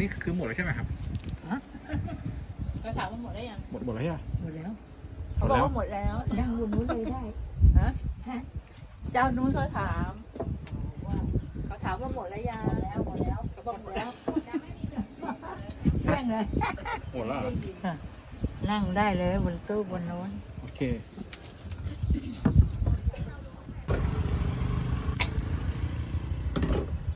นี่ยกินแม่กินข้าวเลยอืมนั่งไปไหนก็อียืนยืนอันนี้คือหมดแล้วใช่ไหมครับก็ถามว่าหมดได้ยัง หมดหมดแล้วใช่ไหมหมดแล้วหมเขาดบอแล้กวว่าหมดแล้วนั่งบนนู้นเลยได้ฮะเจ้านู้นเขาถามเขาถามว่าหมดแล้วยังแล้วหมดแล้วเขาบอกหมดแล้วนั่งเลยหมดแล้วเหรอนั่งได้เลยบนตู้บนโน้นโอเคเ